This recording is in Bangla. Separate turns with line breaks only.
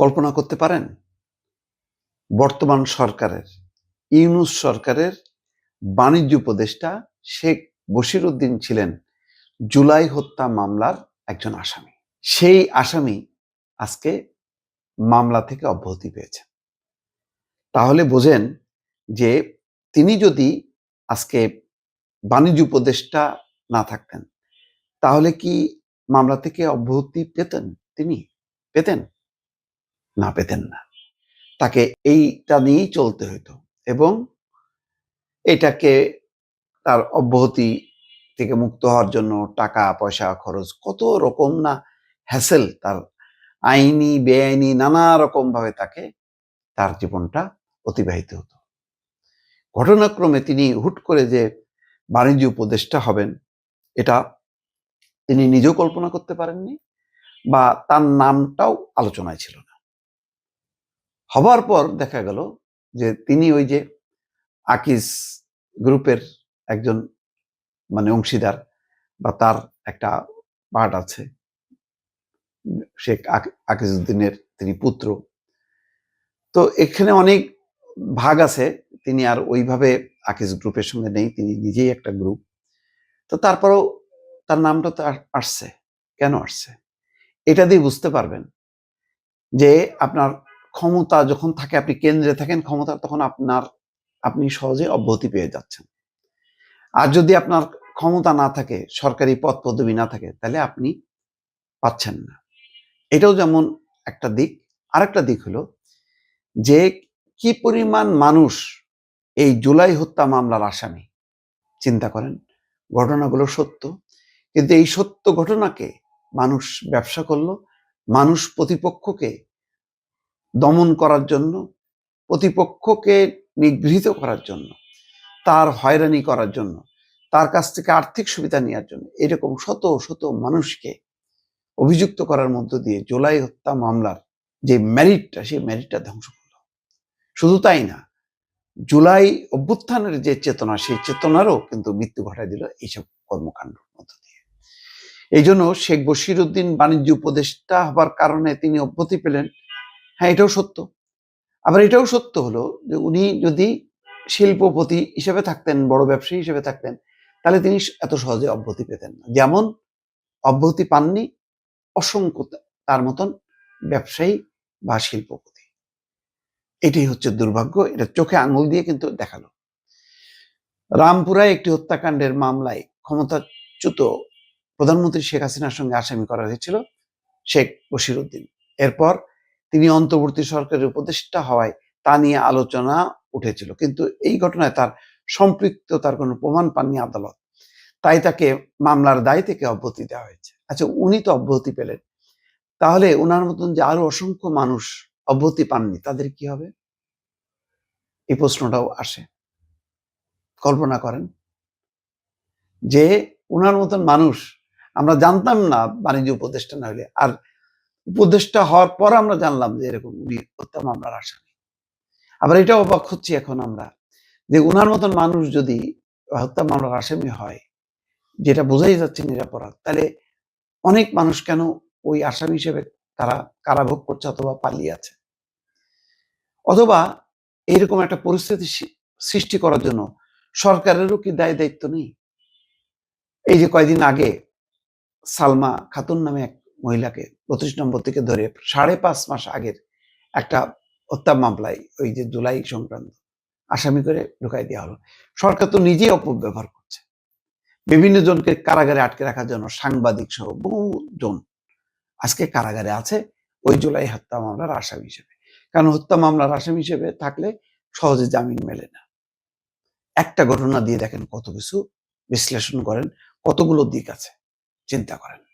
কল্পনা করতে পারেন? বর্তমান সরকারের, ইউনুস সরকারের বাণিজ্য উপদেষ্টা শেখ বশির উদ্দিন ছিলেন জুলাই হত্যা মামলার একজন আসামি। সেই আসামি আজকে মামলা থেকে অব্যাহতি পেয়েছেন। তাহলে বোঝেন যে তিনি যদি আজকে বাণিজ্য উপদেষ্টা না থাকতেন, তাহলে কি মামলা থেকে অব্যাহতি পেতেন তিনি? পেতেন? না পেতেন না। তাকে এইটা নিয়েই চলতে হতো এবং এটাকে তার অব্যাহতি থেকে মুক্ত হওয়ার জন্য টাকা, পয়সা, খরচ কত রকম না হ্যাসেল তার আইনি, বেআইনি নানা রকম ভাবে তাকে তার জীবনটা অতিবাহিত হতো। ঘটনাক্রমে তিনি হুট করে যে বাণিজ্য উপদেষ্টা হবেন, এটা তিনি নিজেও কল্পনা করতে পারেননি বা তার নামটাও আলোচনায় ছিল না। হবার পর দেখা গেল যে তিনি ওই যে আকিস গ্রুপের একজন মানে অংশীদার বা তার একটা পার্ট আছে। শেখ আক- আকিজউদ্দিনের তিনি পুত্র। তো এখানে অনেক ভাগ আছে। তিনি আর ওইভাবে আকিজ গ্রুপের সঙ্গে নেই, তিনি নিজেই একটা গ্রুপ তো তারপরেও তার নামটা তো আসছে। কেন আসছে? এটা দিয়ে বুঝতে পারবেন যে আপনার ক্ষমতা যখন থাকে, আপনি কেন্দ্রে থাকেন, ক্ষমতা তখন আপনার, আপনি সহজে অব্যাহতি পেয়ে যাচ্ছেন। আর যদি আপনার ক্ষমতা না থাকে, সরকারি পদ পদবি না থাকে, তাহলে আপনি পাচ্ছেন না। এটাও যেমন একটা দিক। আরেকটা দিক হলো যে, কি পরিমাণ মানুষ এই জুলাই হত্যা মামলার আসামি? চিন্তা করেন, ঘটনাগুলো সত্য। কিন্তু এই সত্য ঘটনাকে মানুষ ব্যবসা করল, মানুষ প্রতিপক্ষকে দমন করার জন্য, প্রতিপক্ষকে নিগৃহীত করার জন্য, তার হয়রানি করার জন্য, তার কাছ থেকে আর্থিক সুবিধা নেওয়ার জন্য, এরকম শত শত মানুষকে অভিযুক্ত করার মধ্য দিয়ে জুলাই হত্যা মামলার যে ম্যারিটটা সেই ম্যারিটটা ধ্বংস করল। শুধু তাই না, জুলাই অভ্যুত্থানের যে চেতনা, সেই চেতনারও কিন্তু মৃত্যু ঘটাই দিল এইসব কর্মকাণ্ডের মধ্য দিয়ে। এই জন্য শেখ বশির উদ্দিন বাণিজ্য উপদেষ্টা হবার কারণে তিনি অব্যাহতি পেলেন। হ্যাঁ এটাও সত্য। আবার এটাও সত্য হলো যে উনি যদি শিল্পপতি হিসেবে থাকতেন, বড় ব্যবসায়ী হিসেবে থাকতেন, তাহলে তিনি এত সহজে অব্যাহতি পেতেন না। যেমন অব্যতি পাননি অসংখ্য তার মতন ব্যবসায়ী বা শিল্পপতি। এটাই হচ্ছে দুর্ভাগ্য, এটা চোখে আঙুল দিয়ে কিন্তু দেখাল। রামপুরায় একটি হত্যাকাণ্ডের মামলায় ক্ষমতাচ্যুত প্রধানমন্ত্রী শেখ হাসিনার সঙ্গে আসামি করা হয়েছিল শেখ বশির উদ্দিন এরপর তিনি অন্তর্বর্তী সরকারের উপদেষ্টা হওয়ায় তা নিয়ে আলোচনা উঠেছিল। কিন্তু এই ঘটনায় তার সম্পৃক্ততার কোনো প্রমাণ পাননি আদালত। তাই তাকে মামলার দায় থেকে অব্যাহতি দেওয়া হয়েছে। আচ্ছা উনি তো অব্যাহতি পেলেন। তাহলে ওনার মতন যে আরও অসংখ্য মানুষ অব্যাহতি পাননি, তাদের কি হবে? এই প্রশ্নটাও আসে। কল্পনা করেন যে ওনার মতন মানুষ, আমরা জানতাম না বাণিজ্য উপদেষ্টা না হলে, আর উপদেষ্টা হওয়ার পর আমরা জানলাম যে এরকম উনি হত্যা মামলার আসামি। আবার এটাও অবাক হচ্ছি এখন আমরা যে উনার মতন মানুষ যদি হত্যা মামলার আসামি হয়, যেটা বোঝাই যাচ্ছে নিরাপরাধ, তাহলে অনেক মানুষ কেন ওই আসামি হিসেবে তারা কারাভোগ করছে অথবা পালিয়ে আছে? অথবা এইরকম একটা পরিস্থিতি সৃষ্টি করার জন্য সরকারেরও কি দায় দায়িত্ব নেই? এই যে কয়দিন আগে সালমা খাতুন নামে এক মহিলাকে পঁচিশ নম্বর থেকে ধরে সাড়ে পাঁচ মাস আগের একটা হত্যা মামলায় ওই যে জুলাই সংক্রান্ত আসামি করে ঢুকাই দেওয়া হলো। সরকার তো নিজেই অপব্যবহার করছে। বিভিন্ন জনকে কারাগারে আটকে রাখার জন্য সাংবাদিক সহ বহু জন আজকে কারাগারে আছে, ওই জুলাই হত্যা মামলার আসামি হিসেবে। কারণ হত্যা মামলার আসামি হিসেবে থাকলে সহজে জামিন মেলে না। একটা ঘটনা দিয়ে দেখেন কত কিছু বিশ্লেষণ করেন, কতগুলো দিক আছে, চিন্তা করেন।